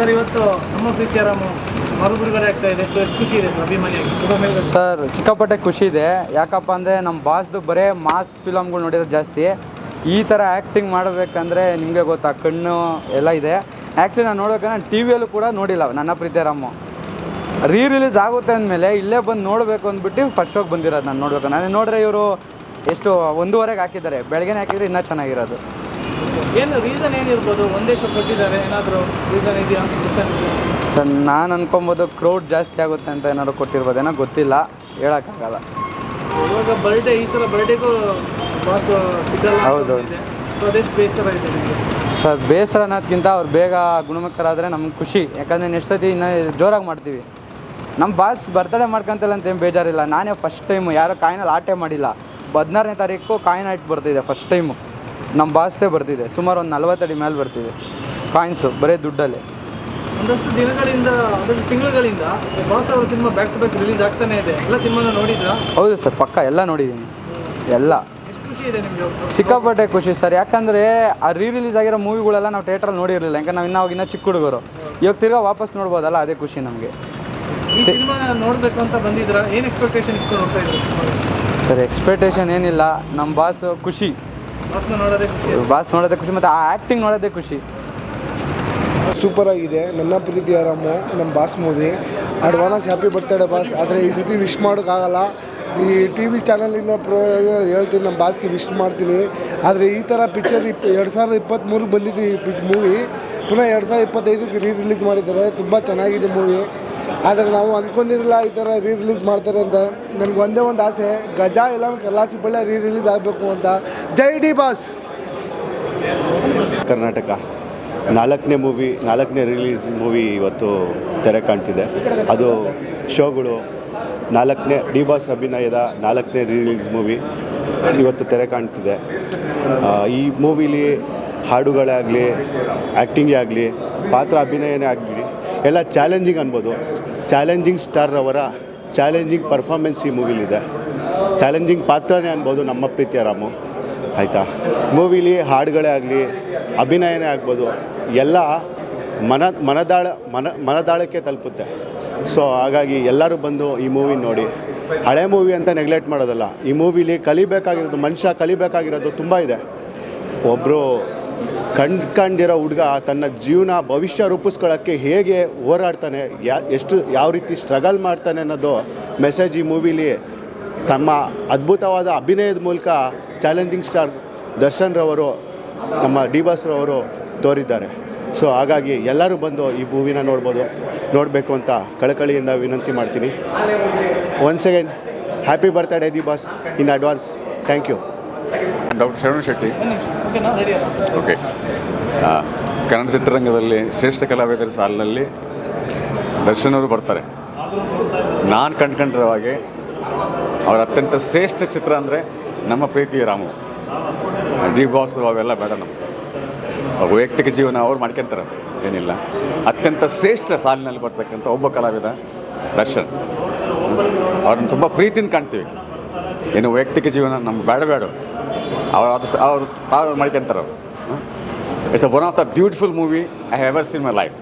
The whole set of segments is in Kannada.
ಸರ್, ಇವತ್ತು ನಮ್ಮ ಪ್ರೀತಿಯ ರಾಮು ಖುಷಿ ಇದೆ ಸರ್ ಸರ್, ಸಿಕ್ಕಾಪಟ್ಟೆ ಖುಷಿ ಇದೆ. ಯಾಕಪ್ಪ ಅಂದರೆ ನಮ್ಮ ಬಾಸ್ದು ಬರೇ ಮಾಸ್ ಫಿಲಮ್ಗಳು ನೋಡಿರೋದು ಜಾಸ್ತಿ. ಈ ಥರ ಆ್ಯಕ್ಟಿಂಗ್ ಮಾಡಬೇಕಂದ್ರೆ ನಿಮಗೆ ಗೊತ್ತಾ, ಕಣ್ಣು ಎಲ್ಲ ಇದೆ. ಆ್ಯಕ್ಚುಲಿ ನಾನು ನೋಡ್ಬೇಕಂದ್ರೆ ಟಿ ವಿಯಲ್ಲೂ ಕೂಡ ನೋಡಿಲ್ಲ ನನ್ನ ಪ್ರೀತಿಯ ರಾಮು ರೀ ರಿಲೀಸ್ ಆಗುತ್ತೆ ಅಂದಮೇಲೆ ಇಲ್ಲೇ ಬಂದು ನೋಡಬೇಕು ಅಂದ್ಬಿಟ್ಟು ಫಸ್ಟ್ ಹೋಗಿ ಬಂದಿರೋದು ನಾನು ನೋಡ್ಬೇಕು. ನಾನು ನೋಡಿದ್ರೆ ಇವರು ಎಷ್ಟು, ಒಂದೂವರೆಗೆ ಹಾಕಿದ್ದಾರೆ. ಬೆಳಗ್ಗೆನೇ ಹಾಕಿದ್ರೆ ಇನ್ನೂ ಚೆನ್ನಾಗಿರೋದು. ಏನು ರೀಸನ್ ಏನಿರ್ಬೋದು? ಒಂದೇ ಶೋ ಕೊಟ್ಟಿದ್ದಾರೆ ಏನಾದರೂ ರೀಸನ್ ಇದೆಯಾ? ರೀಸನ್ ಸರ್ ನಾನು ಅನ್ಕೊಬೋದು ಕ್ರೌಡ್ ಜಾಸ್ತಿ ಆಗುತ್ತೆ ಅಂತ ಏನಾದ್ರು ಕೊಟ್ಟಿರ್ಬೋದು ಏನೋ ಗೊತ್ತಿಲ್ಲ ಹೇಳೋಕ್ಕಾಗಲ್ಲ. ಇವಾಗ ಬರ್ಡೇ ಈ ಸಲ ಬರ್ಡೇಗೂ ಬಾಸ್ ಸಿಗಲ್ಲ ಹೌದು. ಸೊ ಅದೆಷ್ಟು ಬೇಸರ ಇದೆ ನಿಮಗೆ? ಸರ್ ಬೇಸರ ಅನ್ನೋದಕ್ಕಿಂತ ಅವ್ರು ಬೇಗ ಗುಣಮುಖರಾದರೆ ನಮ್ಗೆ ಖುಷಿ. ಯಾಕಂದರೆ ನೆಕ್ಸ್ಟ್ ಸತಿ ಇನ್ನೂ ಜೋರಾಗಿ ಮಾಡ್ತೀವಿ. ನಮ್ಮ ಬಾಸ್ ಬರ್ತಡೇ ಮಾಡ್ಕೊಂತಲ್ಲ ಅಂತ ಏನು ಬೇಜಾರಿಲ್ಲ. ನಾನೇ ಫಸ್ಟ್ ಟೈಮು ಯಾರೋ ಕಾಯಿನಲ್ಲಿ ಆಟೆ ಮಾಡಿಲ್ಲ. ಹದಿನಾರನೇ ತಾರೀಕು ಕಾಯಿನ ಇಟ್ಟು ಬರ್ತಿದೆ ಫಸ್ಟ್ ಟೈಮು ನಮ್ಮ ಬಾಸ್ದೇ ಬರ್ತಿದೆ. ಸುಮಾರು ಒಂದು ನಲ್ವತ್ತಡಿ ಮೇಲೆ ಬರ್ತಿದೆ. ಕಾಯಿನ್ಸು ಬರೀ ದುಡ್ಡಲ್ಲಿ. ಒಂದಷ್ಟು ದಿನಗಳಿಂದ ಒಂದಷ್ಟು ತಿಂಗಳುಗಳಿಂದ ಬಾಸ್ ಅವರ cinema back to back release ಆಗ್ತಾನೆ ಇದೆ. ಎಲ್ಲ ಸಿನಿಮಾನ ನೋಡಿದ್ರಾ? ಹೌದು ಸರ್ ಪಕ್ಕ ಎಲ್ಲ ನೋಡಿದ್ದೀನಿ. ಎಲ್ಲ. ಎಷ್ಟು ಖುಷಿ ಇದೆ ನಿಮಗೆ ಸಿಕ್ಕಾಪಟ್ಟೆ ಖುಷಿ ಸರ್. ಯಾಕಂದರೆ ಆ ರೀ ರಿಲೀಸ್ ಆಗಿರೋ ಮೂವಿಗಳೆಲ್ಲ ನಾವು ಥಿಯೇಟ್ರಲ್ಲಿ ನೋಡಿರಲಿಲ್ಲ. ಯಾಕಂದ್ರೆ ನಾವು ಇನ್ನೂ ಇನ್ನೂ ಚಿಕ್ಕ ಹುಡುಗರು. ಇವಾಗ ತಿರ್ಗಾ ವಾಪಸ್ ನೋಡ್ಬೋದಲ್ಲ ಅದೇ ಖುಷಿ ನಮಗೆ. ಈ ಸಿನಿಮಾ ನೋಡ್ಬೇಕು ಅಂತ ಬಂದಿದ್ರಾ? ಏನು ಎಕ್ಸ್ಪೆಕ್ಟೇಷನ್ ಇಟ್ಕೊಂಡು ಹೋಗ್ತಾ ಇದ್ದೀರಾ ಸಿನಿಮಾ ಸರ್ ಎಕ್ಸ್ಪೆಕ್ಟೇಷನ್ ಏನಿಲ್ಲ. ನಮ್ಮ ಬಾಸ್ ಖುಷಿ. ಬಾಸ್ ನೋಡೋದೇ ಖುಷಿ. ಮತ್ತು ಆ ಆ್ಯಕ್ಟಿಂಗ್ ನೋಡೋದೇ ಖುಷಿ. ಸೂಪರ್ ಆಗಿದೆ. ನನ್ನ ಪ್ರೀತಿ ಆರಾಮು ನಮ್ಮ boss movie advance happy birthday boss. ಆದರೆ ಈ ಸತಿ ವಿಶ್ ಮಾಡೋಕ್ಕಾಗಲ್ಲ ಈ ಟಿ ವಿ ಚಾನಲಿಂದ ಪ್ರೋ ಹೇಳ್ತೀನಿ ನಮ್ಮ ಬಾಸ್ಗೆ ವಿಶ್ ಮಾಡ್ತೀನಿ. ಆದರೆ ಈ ಥರ ಪಿಕ್ಚರ್ ಇಪ್ ಎರಡು ಸಾವಿರದ ಇಪ್ಪತ್ತ್ಮೂರಿಗೆ ಬಂದಿದ್ದು ಈ ಪಿಚ್ ಮೂವಿ ಪುನಃ ಎರಡು ಸಾವಿರದ ಇಪ್ಪತ್ತೈದಕ್ಕೆ ರೀ ರಿಲೀಸ್ ಮಾಡಿದ್ದಾರೆ. ತುಂಬ ಚೆನ್ನಾಗಿದೆ ಮೂವಿ ಆದರೆ ನಾವು ಅಂದ್ಕೊಂಡಿರಲಿಲ್ಲ ಈ ಥರ ರೀ ರಿಲೀಸ್ ಮಾಡ್ತಾರೆ ಅಂತ. ನನಗೆ ಒಂದೇ ಒಂದು ಆಸೆ, ಗಜಾ ಇಲ್ಲ ಕಲಾಸಿ ಬಳ್ಳೆ ರೀ ರಿಲೀಸ್ ಆಗಬೇಕು ಅಂತ. ಜೈ ಡಿ ಬಾಸ್! ಕರ್ನಾಟಕ. ನಾಲ್ಕನೇ ಮೂವಿ ನಾಲ್ಕನೇ ರಿಲೀಸ್ ಮೂವಿ ಇವತ್ತು ತೆರೆ ಕಾಣ್ತಿದೆ. ಅದು ಶೋಗಳು, ನಾಲ್ಕನೇ ಡಿ ಬಾಸ್ ಅಭಿನಯದ ನಾಲ್ಕನೇ ರಿಲೀಸ್ ಮೂವಿ ಇವತ್ತು ತೆರೆ ಕಾಣ್ತಿದೆ. ಈ ಮೂವಿಲಿ ಹಾಡುಗಳೇ ಆಗಲಿ ಆ್ಯಕ್ಟಿಂಗೇ ಆಗಲಿ, ಪಾತ್ರ ಅಭಿನಯನೇ ಆಗಲಿ ಎಲ್ಲ ಚಾಲೆಂಜಿಂಗ್ ಅನ್ಬೋದು. ಚಾಲೆಂಜಿಂಗ್ ಸ್ಟಾರ್ ಅವರ ಚಾಲೆಂಜಿಂಗ್ ಪರ್ಫಾರ್ಮೆನ್ಸ್ ಈ ಮೂವಿಲಿದೆ ಚಾಲೆಂಜಿಂಗ್ ಪಾತ್ರನೇ ಅನ್ಬೋದು ನಮ್ಮ ಪ್ರೀತಿಯ ರಾಮು. ಆಯಿತಾ? ಮೂವಿಲಿ ಹಾಡುಗಳೇ ಆಗಲಿ, ಅಭಿನಯನೇ ಆಗ್ಬೋದು, ಎಲ್ಲ ಮನ, ಮನದಾಳ, ಮನ, ಮನದಾಳಕ್ಕೆ ತಲುಪುತ್ತೆ. ಸೊ ಹಾಗಾಗಿ ಎಲ್ಲರೂ ಬಂದು ಈ ಮೂವಿ ನೋಡಿ. ಹಳೆ ಮೂವಿ ಅಂತ ನೆಗ್ಲೆಕ್ಟ್ ಮಾಡೋದಲ್ಲ, ಈ ಮೂವಿಲಿ ಕಲಿಬೇಕಾಗಿರೋದು, ಮನುಷ್ಯ ಕಲಿಬೇಕಾಗಿರೋದು ತುಂಬ ಇದೆ. ಒಬ್ಬರು ಕಂಡ್ಕೊಂಡಿರೋ ಹುಡುಗ ತನ್ನ ಜೀವನ ಭವಿಷ್ಯ ರೂಪಿಸ್ಕೊಳ್ಳೋಕ್ಕೆ ಹೇಗೆ ಹೋರಾಡ್ತಾನೆ ಎಷ್ಟು ಯಾವ ರೀತಿ ಸ್ಟ್ರಗಲ್ ಮಾಡ್ತಾನೆ ಅನ್ನೋದು ಮೆಸೇಜ್ ಈ ಮೂವಿಲಿ ತಮ್ಮ ಅದ್ಭುತವಾದ ಅಭಿನಯದ ಮೂಲಕ ಚಾಲೆಂಜಿಂಗ್ ಸ್ಟಾರ್ ದರ್ಶನ್ ರವರು, ನಮ್ಮ ಡಿ ಬಾಸ್ ರವರು ತೋರಿದ್ದಾರೆ. ಸೊ ಹಾಗಾಗಿ ಎಲ್ಲರೂ ಬಂದು ಈ ಮೂವಿನ ನೋಡ್ಬೋದು, ನೋಡಬೇಕು ಅಂತ ಕಳಕಳಿಯಿಂದ ವಿನಂತಿ ಮಾಡ್ತೀನಿ. Once again happy birthday D boss in advance thank you doctor Sharana Shetty. Okay. Kannada ಚಿತ್ರರಂಗದಲ್ಲಿ ಶ್ರೇಷ್ಠ ಕಲಾವಿದರ ಸಾಲಿನಲ್ಲಿ ದರ್ಶನ್ ಅವರು ಬರ್ತಾರೆ. ನಾನು ಕಂಡ್ಕೊಂಡಿರೋ ಹಾಗೆ ಅವರ ಅತ್ಯಂತ ಶ್ರೇಷ್ಠ ಚಿತ್ರ ಅಂದರೆ ನಮ್ಮ ಪ್ರೀತಿ ರಾಮು. ಡಿ ಬಾಸು ಅವೆಲ್ಲ ಬೇಡ ನಮ್ಗೆ. ಅವ್ರ ವೈಯಕ್ತಿಕ ಜೀವನ ಅವ್ರು ಮಾಡ್ಕೊಂತಾರೆ, ಏನಿಲ್ಲ. ಅತ್ಯಂತ ಶ್ರೇಷ್ಠ ಸಾಲಿನಲ್ಲಿ ಬರ್ತಕ್ಕಂಥ ಒಬ್ಬ ಕಲಾವಿದ ದರ್ಶನ್. ಅವ್ರನ್ನ ತುಂಬ ಪ್ರೀತಿಯಿಂದ ಕಾಣ್ತೀವಿ. ಏನು ವೈಯಕ್ತಿಕ ಜೀವನ ನಮ್ಗೆ ಬೇಡ ಬೇಡ. ಅವ್ರು ಅದು ಅವರು ತಾವು ಮಾಡ್ಕೊಂತಾರೆ ಅವರು it's one of the beautiful movie I have ever seen my life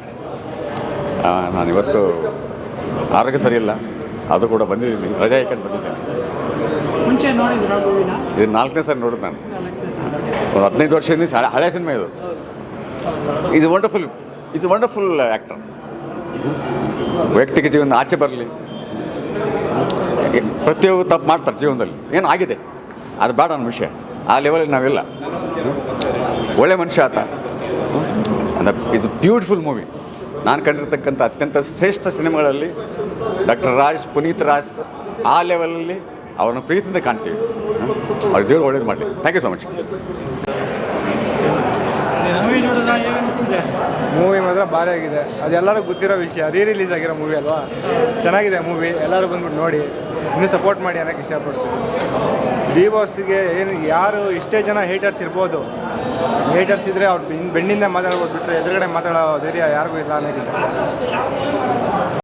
ನಾನು ಇವತ್ತು ಆರೋಗ್ಯ ಸರಿಯಿಲ್ಲ ಅದು ಕೂಡ ಬಂದಿದ್ದೀನಿ. ರಜೆ ಹಾಕೊಂಡು ಬಂದಿದ್ದೀನಿ. ಇದು ನಾಲ್ಕನೇ ಸರಿ ನೋಡಿದ್ ನಾನು. ಒಂದು ಹದಿನೈದು ವರ್ಷದಿಂದ ಹಳೆ- ಹಳೆ ಸಿನಿಮಾ ಇದು. Is wonderful is wonderful actor ವೈಯಕ್ತಿಕ ಜೀವನ ಆಚೆ ಬರಲಿ. ಪ್ರತಿಯೊಬ್ಬರು ತಪ್ಪು ಮಾಡ್ತಾರೆ ಜೀವನದಲ್ಲಿ. ಏನು ಆಗಿದೆ? ಅದು ಬೇಡ ಅನ್ನೋ ವಿಷಯ. ಆ ಲೆವೆಲಲ್ಲಿ ನಾವಿಲ್ಲ. ಒಳ್ಳೆ ಮನುಷ್ಯ ಆತ. ಅಂದ ಇಟ್ಸ್ ಬ್ಯೂಟಿಫುಲ್ ಮೂವಿ ನಾನು ಕಂಡಿರ್ತಕ್ಕಂಥ ಅತ್ಯಂತ ಶ್ರೇಷ್ಠ ಸಿನಿಮಾಗಳಲ್ಲಿ ಡಾಕ್ಟರ್ ರಾಜ್, ಪುನೀತ್ ರಾಜ್, ಆ ಲೆವೆಲಲ್ಲಿ ಅವರನ್ನು ಪ್ರೀತಿಯಿಂದ ಕಾಣ್ತೀವಿ. ಅವ್ರ ದೇವ್ರು ಒಳ್ಳೇದು ಮಾಡಲಿ. Thank you so much movie ಮಾತ್ರ ಭಾರಿ ಆಗಿದೆ. ಅದೆಲ್ಲರೂ ಗೊತ್ತಿರೋ ವಿಷಯ. ರೀ ರಿಲೀಸ್ ಆಗಿರೋ ಮೂವಿ ಅಲ್ವಾ? ಚೆನ್ನಾಗಿದೆ ಮೂವಿ ಎಲ್ಲರೂ ಬಂದ್ಬಿಟ್ಟು ನೋಡಿ. ಇನ್ನೂ ಸಪೋರ್ಟ್ ಮಾಡಿ ಅನ್ನೋಕ್ಕೆ ಇಷ್ಟಪಡ್ತೀನಿ. ಡಿ ಬಾಸ್ಗೆ ಏನು, ಯಾರು ಇಷ್ಟೇ ಜನ ಹೇಟರ್ಸ್ ಇರ್ಬೋದು. ಹೇಟರ್ಸ್ ಇದ್ದರೆ ಅವ್ರು ಬೆಣ್ಣಿಂದ ಮಾತಾಡ್ಬೋದು ಬಿಟ್ಟರೆ ಎದುರುಗಡೆ ಮಾತಾಡೋ ಧೈರ್ಯ ಯಾರಿಗೂ ಇಲ್ಲ ಅನ್ನೋಕ್ಕೆ ಇಷ್ಟ